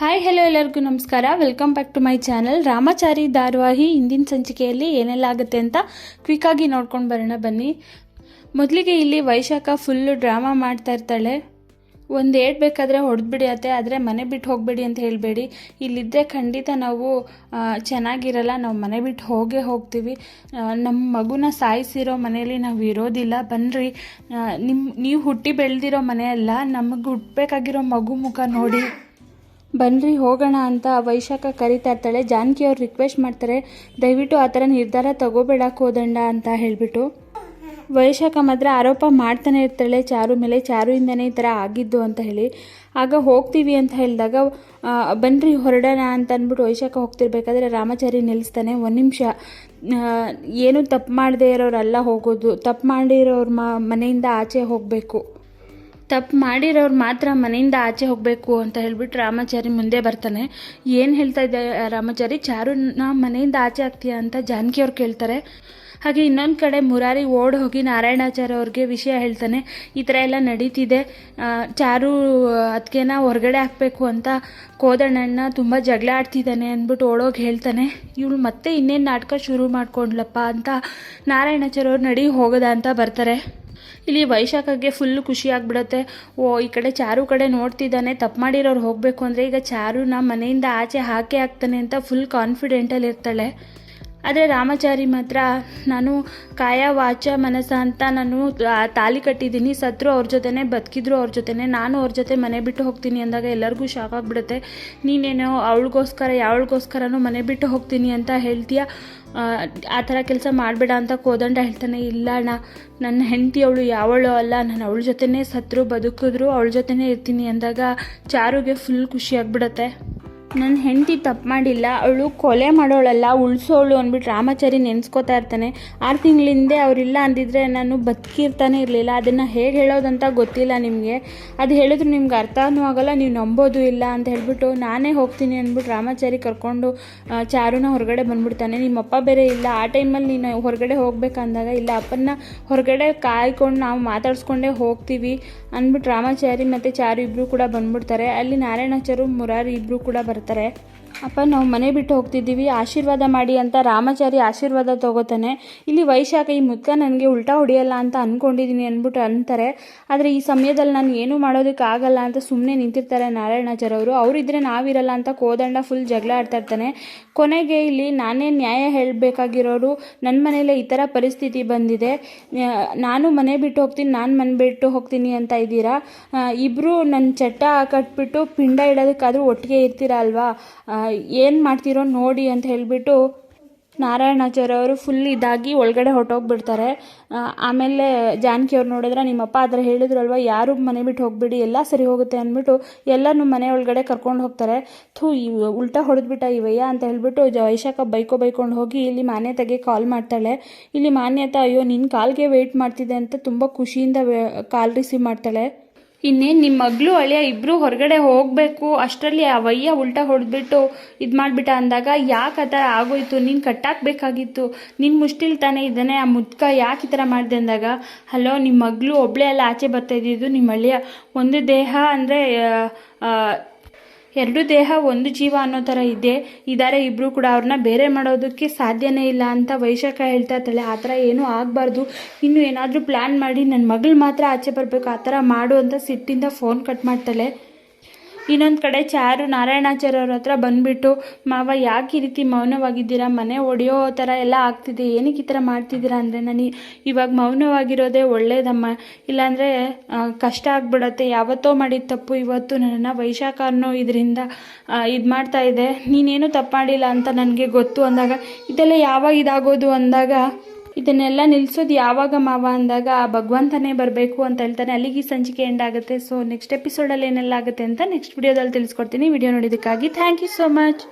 Hi hello ಎಲ್ಲರಿಗೂ ನಮಸ್ಕಾರ. Welcome back to my channel Ramachari ಧಾರವಾಹಿ ಇಂದಿನ ಸಂಚಿಕೆಯಲ್ಲಿ ಏನೆಲ್ಲ ಆಗುತ್ತೆ ಅಂತ ಕ್ವಿಕ್ಕಾಗಿ ನೋಡ್ಕೊಂಡು ಬರೋಣ ಬನ್ನಿ. ಮೊದಲಿಗೆ ಇಲ್ಲಿ ವೈಶಾಖ ಫುಲ್ಲು ಡ್ರಾಮಾ ಮಾಡ್ತಾ ಇರ್ತಾಳೆ. ಒಂದು ಏಟ್ ಬೇಕಾದರೆ ಹೊಡೆದ್ಬಿಡಿ ಅತ್ತೆ ಆದರೆ ಮನೆ ಬಿಟ್ಟು ಹೋಗಬೇಡಿ ಅಂತ ಹೇಳಬೇಡಿ. ಇಲ್ಲಿದ್ದರೆ ಖಂಡಿತ ನಾವು ಚೆನ್ನಾಗಿರಲ್ಲ, ನಾವು ಮನೆ ಬಿಟ್ಟು ಹೋಗೇ ಹೋಗ್ತೀವಿ. ನಮ್ಮ ಮಗುನ ಸಾಯಿಸಿರೋ ಮನೆಯಲ್ಲಿ ನಾವು ಇರೋದಿಲ್ಲ. ಬನ್ನಿರಿ ನಿಮ್ಮ ನೀವು ಹುಟ್ಟಿ ಬೆಳೆದಿರೋ ಮನೆಯಲ್ಲ ನಮಗೆ ಹುಟ್ಟಬೇಕಾಗಿರೋ ಮಗು ಮುಖ ನೋಡಿ. ಬನ್ರಿ, ಹೋಗೋಣ ಅಂತ ವೈಶಾಖ ಕರಿತಾ ಇರ್ತಾಳೆ. ಜಾನಕಿ ಅವ್ರು ರಿಕ್ವೆಸ್ಟ್ ಮಾಡ್ತಾರೆ, ದಯವಿಟ್ಟು ಆ ಥರ ನಿರ್ಧಾರ ತಗೋಬೇಡ ಕೋದಂಡ ಅಂತ ಹೇಳಿಬಿಟ್ಟು. ವೈಶಾಖ ಮಾತ್ರ ಆರೋಪ ಮಾಡ್ತಾನೆ ಇರ್ತಾಳೆ, ಚಾರು ಮೇಲೆ ಚಾರುಯಿಂದನೇ ಈ ಥರ ಆಗಿದ್ದು ಅಂತ ಹೇಳಿ. ಆಗ ಹೋಗ್ತೀವಿ ಅಂತ ಹೇಳಿದಾಗ ಬನ್ರಿ, ಹೊರಡೋಣ ಅಂತ ಅಂದ್ಬಿಟ್ಟು ವೈಶಾಖ ಹೋಗ್ತಿರ್ಬೇಕಾದ್ರೆ ರಾಮಾಚಾರಿ ನಿಲ್ಲಿಸ್ತಾನೆ. ಒಂದು ನಿಮಿಷ ಏನು ತಪ್ಪು ಮಾಡದೇ ಇರೋರೆಲ್ಲ ಹೋಗೋದು, ತಪ್ಪು ಮಾಡಿರೋರು ಮನೆಯಿಂದ ಆಚೆ ಹೋಗಬೇಕು. ತಪ್ಪು ಮಾಡಿರೋರು ಮಾತ್ರ ಮನೆಯಿಂದ ಆಚೆ ಹೋಗಬೇಕು ಅಂತ ಹೇಳ್ಬಿಟ್ಟು ರಾಮಾಚಾರಿ ಮುಂದೆ ಬರ್ತಾನೆ. ಏನು ಹೇಳ್ತಾ ಇದ್ದೆ ರಾಮಾಚಾರಿ? ಚಾರುನ ಮನೆಯಿಂದ ಆಚೆ ಆಗ್ತೀಯಾ ಅಂತ ಜಾನಕಿ ಅವ್ರು ಕೇಳ್ತಾರೆ. ಹಾಗೆ ಇನ್ನೊಂದು ಕಡೆ ಮುರಾರಿ ಓಡ್ ಹೋಗಿ ನಾರಾಯಣಾಚಾರ್ಯ ಅವ್ರಿಗೆ ವಿಷಯ ಹೇಳ್ತಾನೆ. ಈ ಥರ ಎಲ್ಲ ನಡೀತಿದೆ. ಚಾರು ಅದಕ್ಕೆನ ಹೊರಗಡೆ ಹಾಕಬೇಕು ಅಂತ ಕೋದಣ್ಣನ ತುಂಬ ಜಗಳ ಆಡ್ತಿದ್ದಾನೆ ಅಂದ್ಬಿಟ್ಟು ಓಡೋಗಿ ಹೇಳ್ತಾನೆ. ಇವಳು ಮತ್ತೆ ಇನ್ನೇನು ನಾಟಕ ಶುರು ಮಾಡ್ಕೊಂಡ್ಲಪ್ಪ ಅಂತ ನಾರಾಯಣಾಚಾರ್ಯ ಅವ್ರು ನಡಿ ಹೋಗೋದ ಅಂತ ಬರ್ತಾರೆ. ಇಲ್ಲಿ ವೈಶಾಖಗೆ ಫುಲ್ಲು ಖುಷಿ ಆಗ್ಬಿಡುತ್ತೆ. ಓ, ಈ ಕಡೆ ಚಾರು ಕಡೆ ನೋಡ್ತಿದ್ದಾನೆ. ತಪ್ಪು ಮಾಡಿರೋರು ಹೋಗಬೇಕು ಅಂದರೆ ಈಗ ಚಾರು ನಮ್ಮ ಮನೆಯಿಂದ ಆಚೆ ಹಾಕೇ ಹಾಕ್ತಾನೆ ಅಂತ ಫುಲ್ ಕಾನ್ಫಿಡೆಂಟಲ್ಲಿ ಇರ್ತಾಳೆ. ಆದರೆ ರಾಮಚಾರಿ ಮಾತ್ರ, ನಾನು ಕಾಯ ವಾಚ ಮನಸ ಅಂತ ನಾನು ತಾಲಿ ಕಟ್ಟಿದ್ದೀನಿ. ಸತ್ರು ಅವ್ರ ಜೊತೆನೇ ಬದುಕಿದ್ರು ಅವ್ರ ಜೊತೆನೇ. ನಾನು ಅವ್ರ ಜೊತೆ ಮನೆ ಬಿಟ್ಟು ಹೋಗ್ತೀನಿ ಅಂದಾಗ ಎಲ್ಲರಿಗೂ ಶಾಕ್ ಆಗಿಬಿಡುತ್ತೆ. ನೀನೇನೋ ಅವಳಿಗೋಸ್ಕರ, ಯಾವಳಿಗೋಸ್ಕರನೂ ಮನೆ ಬಿಟ್ಟು ಹೋಗ್ತೀನಿ ಅಂತ ಹೇಳ್ತೀಯ? ಆ, ಥರ ಕೆಲಸ ಮಾಡಬೇಡ ಅಂತ ಕೋದಂಡ ಹೇಳ್ತಾನೆ ಇಲ್ಲ ಅಣ್ಣ ನನ್ನ ಹೆಂಡತಿ ಅವಳು ಯಾವಳು ಅಲ್ಲ ನಾನು ಅವಳ ಜೊತೆನೇ ಸತ್ರು ಬದುಕಿದ್ರು ಅವಳ ಜೊತೆನೇ ಇರ್ತೀನಿ ಅಂದಾಗ ಚಾರುಗೆ ಫುಲ್ ಖುಷಿ ನನ್ನ ಹೆಂಡತಿ ತಪ್ಪು ಮಾಡಿಲ್ಲ, ಅವಳು ಕೊಲೆ ಮಾಡೋಳಲ್ಲ, ಉಳಿಸೋಳು ಅಂದ್ಬಿಟ್ಟು ರಾಮಾಚಾರಿ ನೆನೆಸ್ಕೋತಾ ಇರ್ತಾನೆ. ಆರು ತಿಂಗಳಿಂದೆ ಅವರಿಲ್ಲ ಅಂದಿದ್ರೆ ನಾನು ಬದುಕಿರ್ತಾನೆ ಇರಲಿಲ್ಲ. ಅದನ್ನು ಹೇಗೆ ಹೇಳೋದಂತ ಗೊತ್ತಿಲ್ಲ ನಿಮಗೆ. ಅದು ಹೇಳಿದ್ರು ನಿಮ್ಗೆ ಅರ್ಥನೂ ಆಗೋಲ್ಲ, ನೀವು ನಂಬೋದು ಇಲ್ಲ ಅಂತ ಹೇಳ್ಬಿಟ್ಟು ನಾನೇ ಹೋಗ್ತೀನಿ ಅಂದ್ಬಿಟ್ಟು ರಾಮಾಚಾರಿ ಕರ್ಕೊಂಡು ಚಾರುನ ಹೊರಗಡೆ ಬಂದ್ಬಿಡ್ತಾನೆ. ನಿಮ್ಮಪ್ಪ ಬೇರೆ ಇಲ್ಲ. ಆ ಟೈಮಲ್ಲಿ ನೀನು ಹೊರಗಡೆ ಹೋಗ್ಬೇಕಂದಾಗ ಇಲ್ಲ. ಅಪ್ಪನ ಹೊರಗಡೆ ಕಾಯ್ಕೊಂಡು ನಾವು ಮಾತಾಡಿಸ್ಕೊಂಡೇ ಹೋಗ್ತೀವಿ ಅಂದ್ಬಿಟ್ಟು ರಾಮಾಚಾರಿ ಮತ್ತು ಚಾರು ಇಬ್ಬರು ಕೂಡ ಬಂದ್ಬಿಡ್ತಾರೆ. ಅಲ್ಲಿ ನಾರಾಯಣಾಚಾರು, ಮುರಾರಿ ಇಬ್ಬರು ಕೂಡ ಬರ್ತಾರೆ ಮಾಡ್ತಾರೆ. ಅಪ್ಪ, ನಾವು ಮನೆ ಬಿಟ್ಟು ಹೋಗ್ತಿದ್ದೀವಿ. ಆಶೀರ್ವಾದ ಮಾಡಿ ಅಂತ ರಾಮಾಚಾರಿ ಆಶೀರ್ವಾದ ತಗೋತಾನೆ. ಇಲ್ಲಿ ವೈಶಾಖ ಈ ಮುದ್ಕ ನನಗೆ ಉಲ್ಟಾ ಹೊಡೆಯಲ್ಲ ಅಂತ ಅಂದ್ಕೊಂಡಿದ್ದೀನಿ ಅಂದ್ಬಿಟ್ಟು ಅಂತಾರೆ. ಆದರೆ ಈ ಸಮಯದಲ್ಲಿ ನಾನು ಏನೂ ಮಾಡೋದಕ್ಕೆ ಆಗಲ್ಲ ಅಂತ ಸುಮ್ಮನೆ ನಿಂತಿರ್ತಾರೆ ನಾರಾಯಣಾಚಾರ್ಯ ಅವರು. ಅವರಿದ್ದರೆ ನಾವಿರಲ್ಲ ಅಂತ ಕೋದಂಡ ಫುಲ್ ಜಗಳ ಆಡ್ತಾ ಇರ್ತಾನೆ. ಕೊನೆಗೆ ಇಲ್ಲಿ ನಾನೇ ನ್ಯಾಯ ಹೇಳಬೇಕಾಗಿರೋರು ನನ್ನ ಮನೆಯಲ್ಲೇ ಈ ಥರ ಪರಿಸ್ಥಿತಿ ಬಂದಿದೆ. ನಾನು ಮನೆ ಬಿಟ್ಟು ಹೋಗ್ತೀನಿ, ನಾನು ಮನೆ ಬಿಟ್ಟು ಹೋಗ್ತೀನಿ ಅಂತ ಇದ್ದೀರಾ? ಇಬ್ಬರು ನನ್ನ ಚಟ್ಟ ಕಟ್ಬಿಟ್ಟು ಪಿಂಡ ಇಡೋದಕ್ಕಾದರೂ ಒಟ್ಟಿಗೆ ಇರ್ತೀರಾ ಅಲ್ವಾ? ಏನು ಮಾಡ್ತಿರೋ ನೋಡಿ ಅಂತ ಹೇಳಿಬಿಟ್ಟು ನಾರಾಯಣಾಚಾರ್ಯವರು ಫುಲ್ ಇದಾಗಿ ಒಳಗಡೆ ಹೊಟ್ಟೋಗ್ಬಿಡ್ತಾರೆ ಆಮೇಲೆ ಜಾನಕಿ ಅವ್ರು ನೋಡಿದ್ರೆ ನಿಮ್ಮಪ್ಪ ಆ ಥರ ಹೇಳಿದ್ರಲ್ವ, ಯಾರು ಮನೆ ಬಿಟ್ಟು ಹೋಗ್ಬಿಡಿ, ಎಲ್ಲ ಸರಿ ಹೋಗುತ್ತೆ ಅಂದ್ಬಿಟ್ಟು ಎಲ್ಲನೂ ಮನೆ ಒಳಗಡೆ ಕರ್ಕೊಂಡು ಹೋಗ್ತಾರೆ. ಥೂ ಇವ್ ಉಲ್ಟಾ ಹೊಡೆದ್ಬಿಟ್ಟ ಇವಯ್ಯ ಅಂತ ಹೇಳ್ಬಿಟ್ಟು ವೈಶಾಖ ಬೈಕೋ ಬೈಕೊಂಡು ಹೋಗಿ ಇಲ್ಲಿ ಮಾನ್ಯತೆಗೆ ಕಾಲ್ ಮಾಡ್ತಾಳೆ. ಇಲ್ಲಿ ಮಾನ್ಯತೆ, ಅಯ್ಯೋ ನಿನ್ನ ಕಾಲ್ಗೆ ವೆಯ್ಟ್ ಮಾಡ್ತಿದೆ ಅಂತ ತುಂಬ ಖುಷಿಯಿಂದ ಕಾಲ್ ರಿಸೀವ್ ಮಾಡ್ತಾಳೆ. ಇನ್ನೇನು ನಿಮ್ಮ ಮಗಳು, ಅಳಿಯ ಇಬ್ಬರು ಹೊರಗಡೆ ಹೋಗಬೇಕು. ಅಷ್ಟರಲ್ಲಿ ಆ ವಯ್ಯ ಉಲ್ಟಾ ಹೊಡೆದ್ಬಿಟ್ಟು ಇದು ಮಾಡಿಬಿಟ್ಟ ಅಂದಾಗ ಯಾಕೆ ಆ ಥರ ಆಗೋಯ್ತು? ನೀನು ಕಟ್ಟಾಕಬೇಕಾಗಿತ್ತು. ನಿನ್ನ ಮುಷ್ಟಿಲ್ ತಾನೇ ಇದ್ದಾನೆ ಆ ಮುದ್ಕ ಯಾಕೆ ಈ ಥರ ಮಾಡಿದೆ ಅಂದಾಗ, ಹಲೋ ನಿಮ್ಮ ಮಗಳು ಒಬ್ಬಳೇ ಎಲ್ಲ ಆಚೆ ಬರ್ತಾ ನಿಮ್ಮ ಅಳಿಯ. ಒಂದು ದೇಹ ಅಂದರೆ ಎರಡು ದೇಹ, ಒಂದು ಜೀವ ಅನ್ನೋ ಥರ ಇದೆ. ಇದ್ದಾರೆ ಇಬ್ಬರು ಕೂಡ ಅವ್ರನ್ನ ಬೇರೆ ಮಾಡೋದಕ್ಕೆ ಸಾಧ್ಯನೇ ಇಲ್ಲ ಅಂತ ವೈಶಾಖ ಹೇಳ್ತಾ ಇರ್ತಾಳೆ. ಆ ಥರ ಏನೂ ಆಗಬಾರ್ದು. ಇನ್ನು ಏನಾದರೂ ಪ್ಲ್ಯಾನ್ ಮಾಡಿ ನನ್ನ ಮಗಳು ಮಾತ್ರ ಆಚೆ ಬರಬೇಕು. ಆ ಥರ ಮಾಡು ಅಂತ ಸಿಟ್ಟಿಂದ ಫೋನ್ ಕಟ್ ಮಾಡ್ತಾಳೆ. ಇನ್ನೊಂದು ಕಡೆ ಚಾರು ನಾರಾಯಣಾಚಾರ್ಯವ್ರ ಹತ್ರ ಬಂದುಬಿಟ್ಟು, ಮಾವ, ಯಾಕೆ ಈ ರೀತಿ ಮೌನವಾಗಿದ್ದೀರಾ? ಮನೆ ಒಡೆಯೋ ಥರ ಎಲ್ಲ ಆಗ್ತಿದೆ. ಏನಕ್ಕೆ ಈ ಥರ ಮಾಡ್ತಿದ್ದೀರಾ? ಅಂದರೆ, ನಾನು, ಇವಾಗ ಮೌನವಾಗಿರೋದೇ ಒಳ್ಳೇದಮ್ಮ. ಇಲ್ಲಾಂದರೆ ಕಷ್ಟ ಆಗ್ಬಿಡತ್ತೆ. ಯಾವತ್ತೋ ಮಾಡಿದ ತಪ್ಪು ಇವತ್ತು ನನ್ನನ್ನು ವೈಶಾಖನೋ ಇದರಿಂದ ಇದು ಮಾಡ್ತಾ ಇದೆ. ನೀನೇನು ತಪ್ಪಾಡಿಲ್ಲ ಅಂತ ನನಗೆ ಗೊತ್ತು ಅಂದಾಗ, ಇದೆಲ್ಲ ಯಾವಾಗ ಇದಾಗೋದು ಅಂದಾಗ ಇದನ್ನೆಲ್ಲ ನಿಲ್ಲಿಸೋದು ಯಾವಾಗ ಮಾವ ಅಂದಾಗ, ಆ ಭಗವಂತನೇ ಬರಬೇಕು ಅಂತ ಹೇಳ್ತಾನೆ. ಅಲ್ಲಿಗೆ ಸಂಚಿಕೆ ಎಂಡ್ ಆಗುತ್ತೆ. ಸೊ ನೆಕ್ಸ್ಟ್ ಎಪಿಸೋಡಲ್ಲಿ ಏನೆಲ್ಲ ಆಗುತ್ತೆ ಅಂತ ನೆಕ್ಸ್ಟ್ ವಿಡಿಯೋದಲ್ಲಿ ತಿಳಿಸ್ಕೊಡ್ತೀನಿ. ವಿಡಿಯೋ ನೋಡಿದ್ದಕ್ಕಾಗಿ ಥ್ಯಾಂಕ್ ಯು ಸೋ ಮಚ್